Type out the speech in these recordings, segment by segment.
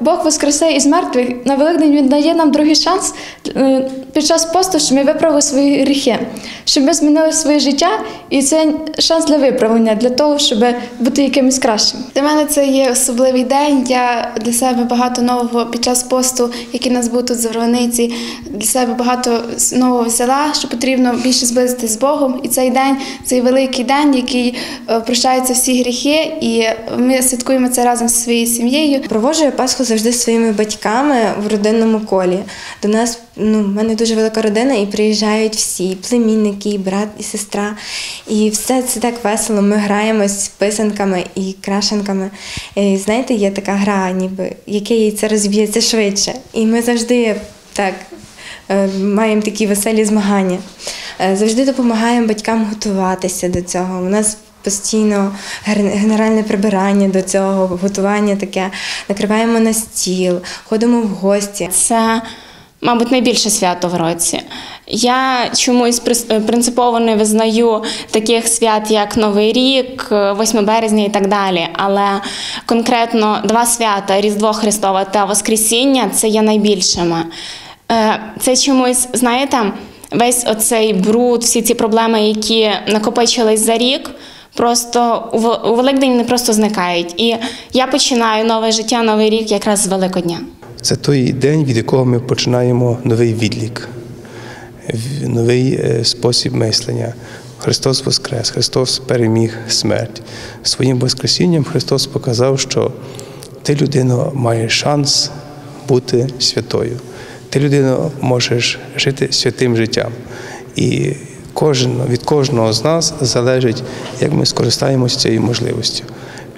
Бог воскресе із мертвих. На Великдень Він дає нам другий шанс е, під час посту, щоб ми виправили свої гріхи, щоб ми змінили своє життя, і це шанс для виправлення, для того, щоб бути якимось кращим. Для мене це є особливий день. Я для себе багато нового під час посту, який нас був тут в Зорваниці, для себе багато нового взяла, що потрібно більше зблизитись з Богом. І цей день цей великий день, який е, прощаються всі гріхи, і ми святкуємо це разом зі своєю сім'єю. Проводжу я Пасху завжди зі своїми батьками в родинному колі. До нас ну, в мене дуже велика родина, і приїжджають всі племінники, і брат, і сестра. І все це так весело. Ми граємось писанками і крашенками. І, знаєте, є така гра, ніби яке яйце розб'ється швидше. І ми завжди так е, маємо такі веселі змагання. Е, Завжди допомагаємо батькам готуватися до цього. У нас постійно ген- генеральне прибирання до цього, готування таке. Накриваємо на стіл, ходимо в гості. Це, мабуть, найбільше свято в році. Я чомусь прис- принципово не визнаю таких свят, як Новий рік, 8 березня і так далі. Але конкретно два свята Різдво Христове та Воскресіння це є найбільшими. Е, Це чомусь, знаєте, весь оцей бруд, всі ці проблеми, які накопичились за рік. Просто у Великдень не просто зникають. І я починаю нове життя, новий рік якраз з Великодня. Це той день, від якого ми починаємо новий відлік, новий е, спосіб мислення. Христос Воскрес, Христос переміг смерть. Своїм Воскресінням Христос показав, що ти, людино, маєш шанс бути святою. Ти, людино, можеш жити святим життям. І кожен, від кожного з нас залежить, як ми скористаємося цією можливістю.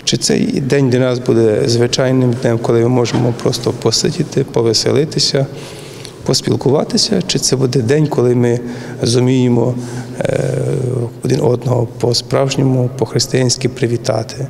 Чи цей день для нас буде звичайним днем, коли ми можемо просто посидіти, повеселитися, поспілкуватися, чи це буде день, коли ми зуміємо е, один одного по-справжньому, по-християнськи привітати?